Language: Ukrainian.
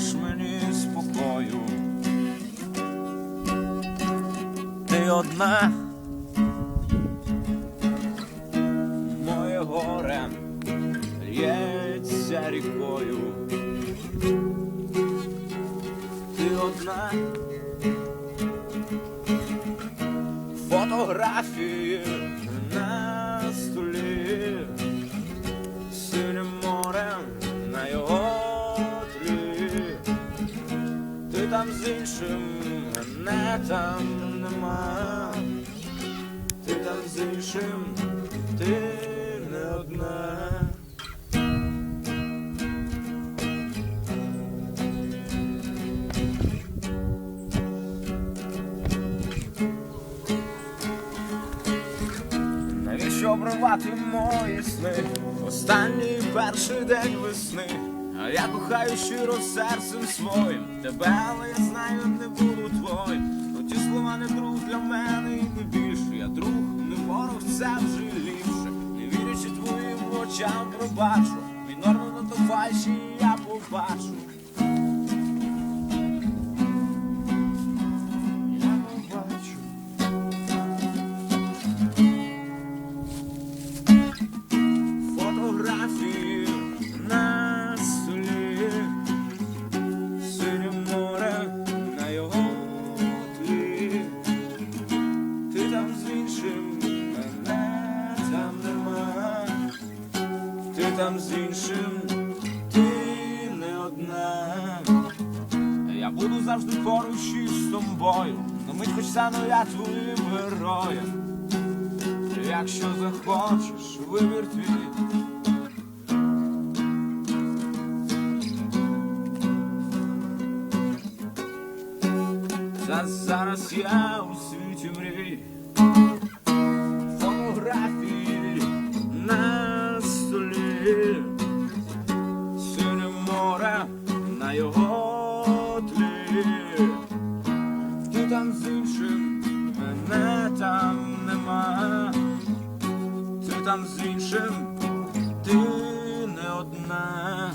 даєш мені спокою, ти одна. Моє горе лється рікою, ти одна. Фотографії на Ти там з іншим, мене там нема. Ти там з іншим, ти не одна. Навіщо обривати мої сни? Останній перший день весни. А я кохаю щиро серцем своїм. Тебе, але я знаю, не буду твоїм. Ну ті слова не друг для мене і не більше. Я друг, не ворог, це вже ліпше. Не вірячи твоїм очам, пробачу. Мінорно на то фальші я побачу там з іншим, ти не одна. Я буду завжди поруч із тобою, на мить хоч стану я твоїм героєм. Якщо захочеш, вибір твій. Та зараз я у світі мрій. Синє море на його тлі. Ти там з іншим, мене там нема. Ти там з іншим, ти не одна.